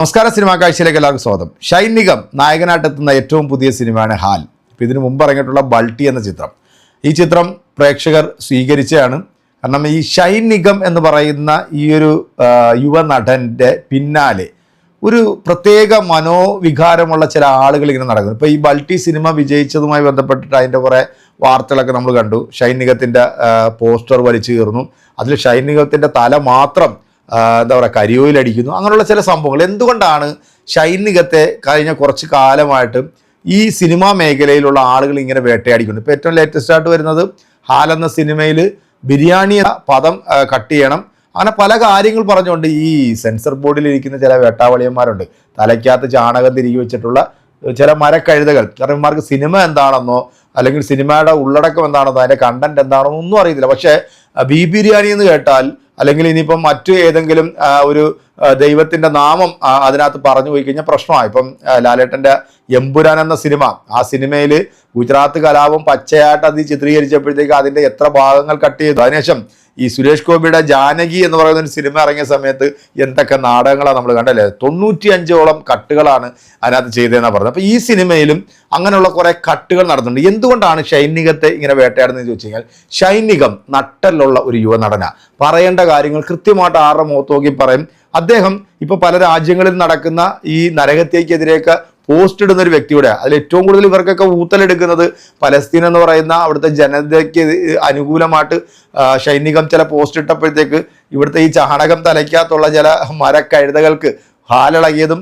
നമസ്കാരം സിനിമാ കാഴ്ചയിലേക്ക് എല്ലാവർക്കും സ്വാഗതം. ഷൈൻ നിഗം നായകനായിട്ടെത്തുന്ന ഏറ്റവും പുതിയ സിനിമയാണ് ഹാൽ. ഇപ്പം ഇതിനു മുമ്പ് ഇറങ്ങിയിട്ടുള്ള ബൾട്ടി എന്ന ചിത്രം. ഈ ചിത്രം പ്രേക്ഷകർ സ്വീകരിച്ചതാണ്. കാരണം ഈ ഷൈൻ നിഗം എന്ന് പറയുന്ന ഈ ഒരു യുവ നടന്റെ പിന്നാലെ ഒരു പ്രത്യേക മനോവികാരമുള്ള ചില ആളുകൾ ഇങ്ങനെ നടക്കുന്നു. ഇപ്പോൾ ഈ ബൾട്ടി സിനിമ വിജയിച്ചതുമായി ബന്ധപ്പെട്ടിട്ട് അതിന്റെ കുറേ വാർത്തകളൊക്കെ നമ്മൾ കണ്ടു. ഷൈൻ നിഗത്തിന്റെ പോസ്റ്റർ വലിച്ചു കീറുന്നു. അതിൽ ഷൈൻ നിഗത്തിന്റെ തല മാത്രം എന്താ പറയുക കരിയോയിലടിക്കുന്നു. അങ്ങനെയുള്ള ചില സംഭവങ്ങൾ. എന്തുകൊണ്ടാണ് ഷൈനികത്തെ കഴിഞ്ഞ കുറച്ച് കാലമായിട്ട് ഈ സിനിമാ മേഖലയിലുള്ള ആളുകൾ ഇങ്ങനെ വേട്ടയാടിക്കുന്നു ഇപ്പോൾ ഏറ്റവും ലേറ്റസ്റ്റ് ആയിട്ട് വരുന്നത് ഹാൽ എന്ന സിനിമയിൽ ബിരിയാണി പദം കട്ട് ചെയ്യണം. അങ്ങനെ പല കാര്യങ്ങൾ പറഞ്ഞുകൊണ്ട് ഈ സെൻസർ ബോർഡിൽ ഇരിക്കുന്ന ചില വേട്ടാവളിയന്മാരുണ്ട്. തലയ്ക്കകത്ത് ചാണകം തിരികെ വെച്ചിട്ടുള്ള ചില മരക്കഴുതകൾ. കാരണം സിനിമ എന്താണെന്നോ അല്ലെങ്കിൽ സിനിമയുടെ ഉള്ളടക്കം എന്താണെന്നോ അതിന്റെ കണ്ടന്റ് എന്താണെന്നോ ഒന്നും അറിയത്തില്ല. പക്ഷേ ബി ബിരിയാണി എന്ന് കേട്ടാൽ അല്ലെങ്കിൽ ഇനിയിപ്പം മറ്റു ഏതെങ്കിലും ഒരു ദൈവത്തിന്റെ നാമം അതിനകത്ത് പറഞ്ഞു പോയി കഴിഞ്ഞാൽ പ്രശ്നമാണ് ഇപ്പം ലാലേട്ടന്റെ എമ്പുരാൻ എന്ന സിനിമ ആ സിനിമയിൽ ഗുജറാത്ത് കലാപം പച്ചയായിട്ട് അത് ചിത്രീകരിച്ചപ്പോഴത്തേക്ക് അതിന്റെ എത്ര ഭാഗങ്ങൾ കട്ട് ചെയ്തു. അതിനുശേഷം ഈ സുരേഷ് ഗോപിയുടെ ജാനകി എന്ന് പറയുന്ന ഒരു സിനിമ ഇറങ്ങിയ സമയത്ത് എന്തൊക്കെ നാടകങ്ങളാണ് നമ്മൾ കണ്ടല്ലേ? തൊണ്ണൂറ്റി അഞ്ചോളം കട്ടുകളാണ് അതിനകത്ത് ചെയ്തതെന്നാണ് പറഞ്ഞത്. അപ്പോൾ ഈ സിനിമയിലും അങ്ങനെയുള്ള കുറേ കട്ടുകൾ നടത്തുന്നുണ്ട് എന്തുകൊണ്ടാണ് ഷൈനികത്തെ ഇങ്ങനെ വേട്ടയാടുന്നത് ചോദിച്ചു കഴിഞ്ഞാൽ ഷൈനികം നട്ടലുള്ള ഒരു യുവനടന. പറയേണ്ട കാര്യങ്ങൾ കൃത്യമായിട്ട് ആരുടെ മുഖത്ത് നോക്കി പറയും. അദ്ദേഹം ഇപ്പോൾ പല രാജ്യങ്ങളിൽ നടക്കുന്ന ഈ നരഹത്യക്കെതിരെയൊക്കെ പോസ്റ്റ് ഇടുന്ന ഒരു വ്യക്തിയുടെ അതിൽ ഏറ്റവും കൂടുതൽ ഇവർക്കൊക്കെ ഊത്തലെടുക്കുന്നത് പലസ്തീൻ എന്ന് പറയുന്ന അവിടുത്തെ ജനതയ്ക്ക് അനുകൂലമായിട്ട് സൈനികം ചില പോസ്റ്റ് ഇട്ടപ്പോഴത്തേക്ക് ഇവിടുത്തെ ഈ ചാണകം തലയ്ക്കകത്തുള്ള ചില മരക്കഴുതകൾക്ക് ഹാലിളകിയതും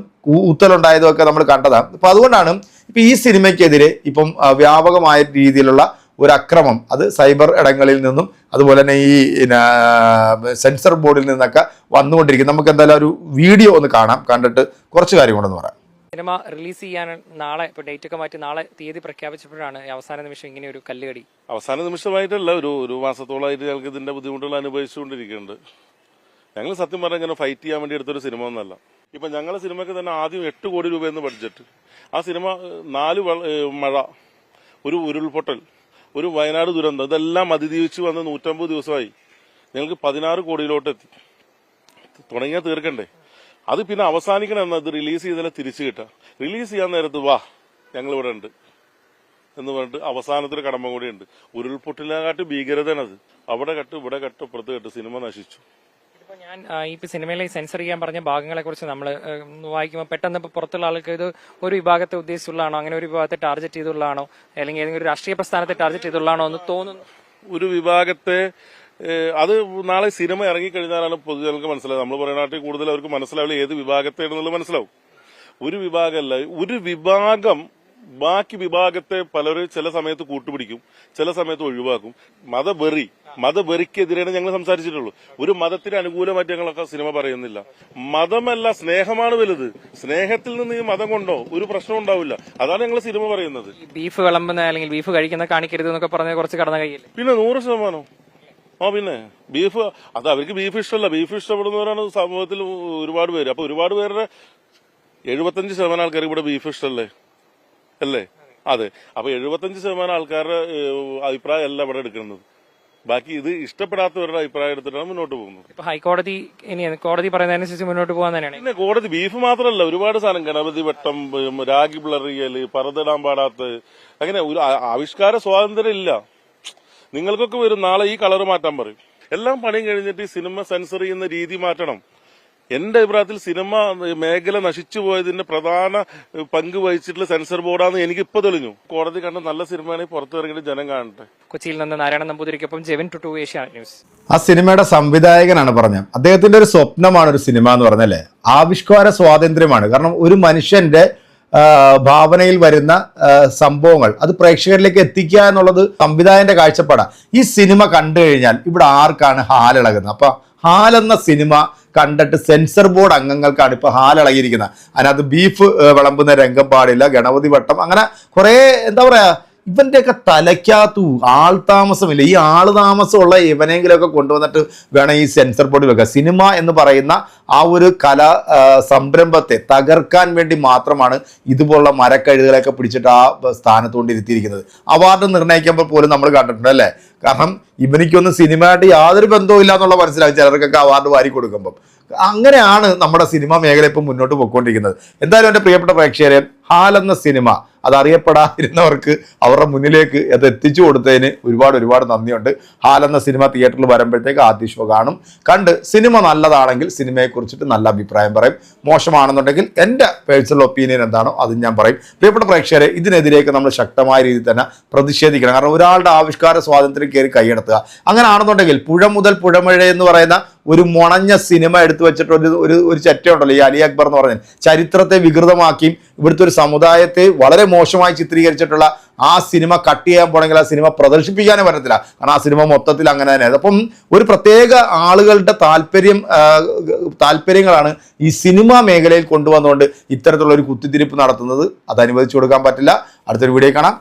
ഊത്തലുണ്ടായതും ഒക്കെ നമ്മൾ കണ്ടതാണ്. അപ്പം അതുകൊണ്ടാണ് ഇപ്പം ഈ സിനിമയ്ക്കെതിരെ ഇപ്പം വ്യാപകമായ രീതിയിലുള്ള ഒരു അക്രമം. അത് സൈബർ ഇടങ്ങളിൽ നിന്നും അതുപോലെ തന്നെ ഈ സെൻസർ ബോർഡിൽ നിന്നൊക്കെ വന്നുകൊണ്ടിരിക്കും നമുക്ക് എന്തായാലും ഒരു വീഡിയോ ഒന്ന് കാണാം. കണ്ടിട്ട് കുറച്ച് കാര്യം കാര്യങ്ങളുണ്ടെന്ന് പറയാം. സിനിമ റിലീസ് ചെയ്യാൻ നാളെ ഇപ്പോൾ ഡേറ്റ് ഒക്കെ മാറ്റി നാളെ തീയതി പ്രഖ്യാപിച്ചപ്പോഴാണ് അവസാന നിമിഷം ഇങ്ങനെ ഒരു കല്ലുകടി. അവസാന നിമിഷമായിട്ടല്ല ഒരു ഒരു മാസത്തോളമായിട്ട് ഞങ്ങൾക്ക് ഇതിന്റെ ബുദ്ധിമുട്ടുകൾ അനുഭവിച്ചുകൊണ്ടിരിക്കുന്നുണ്ട്. ഞങ്ങൾ സത്യം പറഞ്ഞാൽ ഇങ്ങനെ ഫൈറ്റ് ചെയ്യാൻ വേണ്ടി എടുത്തൊരു സിനിമ ഒന്നല്ല. ഇപ്പൊ ഞങ്ങളുടെ സിനിമയ്ക്ക് തന്നെ ആദ്യം എട്ട് കോടി രൂപ എന്ന് ബഡ്ജറ്റ് ആ സിനിമ നാല് മഴ ഒരു ഉരുൾപൊട്ടൽ ഒരു വയനാട് ദുരന്തം ഇതെല്ലാം അതിജീവിച്ച് വന്ന് നൂറ്റമ്പത് ദിവസമായി ഞങ്ങൾക്ക് പതിനാറ് കോടിയിലോട്ട് എത്തി തുടങ്ങിയാൽ തീർക്കണ്ടേ? അത് പിന്നെ അവസാനിക്കണം എന്നത് റിലീസ് ചെയ്താലേ തിരിച്ചു കിട്ടുക. റിലീസ് ചെയ്യാൻ നേരത്ത് വാ ഞങ്ങൾ ഇവിടെ ഉണ്ട് എന്ന് പറഞ്ഞിട്ട് അവസാനത്തിൽ കടമ്പ കൂടിയുണ്ട് ഉരുൾപൊട്ടിലാകാട്ട് ഭീകരതയാണത്. അവിടെ കട്ട് ഇവിടെ കട്ട് ഇപ്പുറത്ത് കട്ട് സിനിമ നശിച്ചു. ഞാൻ ഈ സിനിമയിലെ സെൻസർ ചെയ്യാൻ പറഞ്ഞ ഭാഗങ്ങളെ കുറിച്ച് നമ്മൾ വായിക്കുമ്പോൾ പെട്ടെന്ന് ഇപ്പോൾ പുറത്തുള്ള ആൾക്ക് ഇത് ഒരു വിഭാഗത്തെ ഉദ്ദേശിച്ചുള്ളതാണോ? അങ്ങനെ ഒരു വിഭാഗത്തെ ടാർഗറ്റ് ചെയ്തുള്ളതാണോ? അല്ലെങ്കിൽ ഏതെങ്കിലും ഒരു രാഷ്ട്രീയ പ്രസ്ഥാനത്തെ ടാർഗറ്റ് ചെയ്തുള്ളതാണോ എന്ന് തോന്നുന്നു. ഒരു വിഭാഗത്തെ അത് നാളെ സിനിമ ഇറങ്ങിക്കഴിഞ്ഞാലാണ് പൊതുജനങ്ങൾക്ക് മനസ്സിലാവുക. നമ്മൾ പറയുന്ന നാട്ടിൽ കൂടുതൽ അവർക്ക് മനസ്സിലാവില്ല ഏത് വിഭാഗത്തെ എന്നുള്ളത് മനസ്സിലാവും. ഒരു വിഭാഗമല്ല ഒരു വിഭാഗം ബാക്കി വിഭാഗത്തെ പലരും ചില സമയത്ത് കൂട്ടുപിടിക്കും ചില സമയത്ത് ഒഴിവാക്കും. മതവെറി മതവെറിക്കെതിരെയാണ് ഞങ്ങൾ സംസാരിച്ചിട്ടുള്ളൂ. ഒരു മതത്തിന് അനുകൂലമായിട്ട് ഞങ്ങളൊക്കെ സിനിമ പറയുന്നില്ല. മതമല്ല സ്നേഹമാണ് വലുത്. സ്നേഹത്തിൽ നിന്ന് ഈ മതം കൊണ്ടോ ഒരു പ്രശ്നം ഉണ്ടാവില്ല. അതാണ് ഞങ്ങൾ സിനിമ പറയുന്നത്. ബീഫ് വിളമ്പുന്ന അല്ലെങ്കിൽ ബീഫ് കഴിക്കുന്ന കാണിക്കരുത് എന്നൊക്കെ പറഞ്ഞ കുറച്ച് കടന്ന കയ്യിൽ പിന്നെ നൂറ് ശതമാനം. ആ പിന്നെ ബീഫ് അത് അവർക്ക് ബീഫ് ഇഷ്ടമല്ല. ബീഫ് ഇഷ്ടപ്പെടുന്നവരാണ് സമൂഹത്തിൽ ഒരുപാട് പേര്. അപ്പൊ ഒരുപാട് പേരുടെ എഴുപത്തഞ്ച് ശതമാനം ആൾക്കാർ ഇവിടെ ബീഫ് ഇഷ്ടമല്ലേ? അല്ലേ? അതെ. അപ്പൊ എഴുപത്തഞ്ച് ശതമാനം ആൾക്കാരുടെ അഭിപ്രായം അല്ല ഇവിടെ എടുക്കുന്നത്. ബാക്കി ഇത് ഇഷ്ടപ്പെടാത്തവരുടെ അഭിപ്രായം എടുത്തിട്ടാണ് മുന്നോട്ട് പോകുന്നത്. ഹൈക്കോടതി കോടതി പറയുന്നതനുസരിച്ച് മുന്നോട്ട് പോകാൻ തന്നെയാണ് പിന്നെ കോടതി ബീഫ് മാത്രമല്ല ഒരുപാട് സാധനം ഗണപതി വെട്ടം രാഗി പിളറിയൽ പറതിടാൻ പാടാത്ത അങ്ങനെ ഒരു ആവിഷ്കാര സ്വാതന്ത്ര്യം ഇല്ല. നിങ്ങൾക്കൊക്കെ വരും. നാളെ ഈ കളർ മാറ്റാൻ പറയും. എല്ലാം പണിയും കഴിഞ്ഞിട്ട് ഈ സിനിമ സെൻസർ ചെയ്യുന്ന രീതി മാറ്റണം. എന്റെ അഭിപ്രായത്തിൽ സിനിമ മേഖല നശിച്ചു പോയതിന്റെ പ്രധാന പങ്ക് വഹിച്ചിട്ടുള്ള സെൻസർ ബോർഡാന്ന് എനിക്ക് ഇപ്പൊ തെളിഞ്ഞു. കോടതി കണ്ട നല്ല സിനിമയാണെങ്കിൽ പുറത്തിറങ്ങിയിട്ട് ജനം കാണട്ടെ. കൊച്ചിയിൽ നിന്ന് നാരായണ നമ്പൂതിരിക്കൊപ്പം ജെവിൻ ടുട്ടു ഏഷ്യ ന്യൂസ്. ആ സിനിമയുടെ സംവിധായകനാണ് പറഞ്ഞത്. അദ്ദേഹത്തിന്റെ ഒരു സ്വപ്നമാണ് ഒരു സിനിമ എന്ന് പറഞ്ഞല്ലേ? ആവിഷ്കാര സ്വാതന്ത്ര്യമാണ്. കാരണം ഒരു മനുഷ്യന്റെ ഭാവനയിൽ വരുന്ന സംഭവങ്ങൾ. അത് പ്രേക്ഷകരിലേക്ക് എത്തിക്കുക എന്നുള്ളത് സംവിധായകന്റെ കാഴ്ചപ്പാടാണ്. ഈ സിനിമ കണ്ടു കഴിഞ്ഞാൽ ഇവിടെ ആർക്കാണ് ഹാലിളകുന്നത്? അപ്പൊ ഹാലെന്ന സിനിമ കണ്ടിട്ട് സെൻസർ ബോർഡ് അംഗങ്ങൾക്കാണ് ഇപ്പൊ ഹാലിളകിയിരിക്കുന്നത്. അതിനകത്ത് ബീഫ് വിളമ്പുന്ന രംഗം പാടില്ല ഗണപതി വട്ടം അങ്ങനെ കുറേ എന്താ പറയാ ഇവന്റെയൊക്കെ തലയ്ക്കകത്തു ആൾ താമസമില്ല. ഈ ആൾ താമസമുള്ള ഇവനെങ്കിലുമൊക്കെ കൊണ്ടുവന്നിട്ട് വേണം ഈ സെൻസർ ബോർഡിൽ വെക്കുക. സിനിമ എന്ന് പറയുന്ന ആ ഒരു കല സംരംഭത്തെ തകർക്കാൻ വേണ്ടി മാത്രമാണ് ഇതുപോലുള്ള മരക്കഴുതുകളൊക്കെ പിടിച്ചിട്ട് ആ സ്ഥാനത്തുകൊണ്ടിരുത്തിയിരിക്കുന്നത്. അവാർഡ് നിർണയിക്കുമ്പോൾ പോലും നമ്മൾ കണ്ടിട്ടുണ്ട് അല്ലേ? കാരണം ഇവനിക്കൊന്നും സിനിമയായിട്ട് യാതൊരു ബന്ധവും ഇല്ല എന്നുള്ള മനസ്സിലാകും ചിലർക്കൊക്കെ അവാർഡ് വാരി കൊടുക്കുമ്പം. അങ്ങനെയാണ് നമ്മുടെ സിനിമാ മേഖല ഇപ്പം മുന്നോട്ട് പോയിക്കൊണ്ടിരിക്കുന്നത്. എന്തായാലും എന്റെ പ്രിയപ്പെട്ട പ്രേക്ഷകരെ ഹാൽ എന്ന സിനിമ അത് അറിയപ്പെടാതിരുന്നവർക്ക് അവരുടെ മുന്നിലേക്ക് അത് എത്തിച്ചു കൊടുത്തതിന് ഒരുപാട് ഒരുപാട് നന്ദിയുണ്ട്. ഹാൽ എന്ന സിനിമ തിയേറ്ററിൽ വരുമ്പോഴത്തേക്ക് ആദ്യ ഷോ കാണും. കണ്ട് സിനിമ നല്ലതാണെങ്കിൽ സിനിമയെക്കുറിച്ചിട്ട് നല്ല അഭിപ്രായം പറയും. മോശമാണെന്നുണ്ടെങ്കിൽ എന്റെ പേഴ്സണൽ ഒപ്പീനിയൻ എന്താണോ അത് ഞാൻ പറയും. പ്രിയപ്പെട്ട പ്രേക്ഷകരെ ഇതിനെതിരെയൊക്കെ നമ്മൾ ശക്തമായ രീതിയിൽ തന്നെ പ്രതിഷേധിക്കണം. കാരണം ഒരാളുടെ ആവിഷ്കാര സ്വാതന്ത്ര്യം കയറി കൈയെടുത്തുക. അങ്ങനെ ആണെന്നുണ്ടെങ്കിൽ പുഴ മുതൽ പുഴമഴ എന്ന് പറയുന്ന ഒരു മുണഞ്ഞ സിനിമ എടുത്തു വെച്ചിട്ട് ഒരു ഒരു ഒരു ഈ അലി അക്ബർ എന്ന് പറഞ്ഞ ചരിത്രത്തെ വികൃതമാക്കിയും ഇവിടുത്തെ ഒരു സമുദായത്തെ വളരെ മോശമായി ചിത്രീകരിച്ചിട്ടുള്ള ആ സിനിമ കട്ട് ചെയ്യാൻ പോണെങ്കിൽ ആ സിനിമ പ്രദർശിപ്പിക്കാനേ പറ്റത്തില്ല. കാരണം ആ സിനിമ മൊത്തത്തിൽ അങ്ങനെ തന്നെ അപ്പം ഒരു പ്രത്യേക ആളുകളുടെ താല്പര്യം താല്പര്യങ്ങളാണ് ഈ സിനിമാ മേഖലയിൽ കൊണ്ടുവന്നുകൊണ്ട് ഇത്തരത്തിലുള്ള ഒരു കുത്തിത്തിരിപ്പ് നടത്തുന്നത്. അത് അനുവദിച്ചു കൊടുക്കാൻ പറ്റില്ല. അടുത്തൊരു വീഡിയോ കാണാം.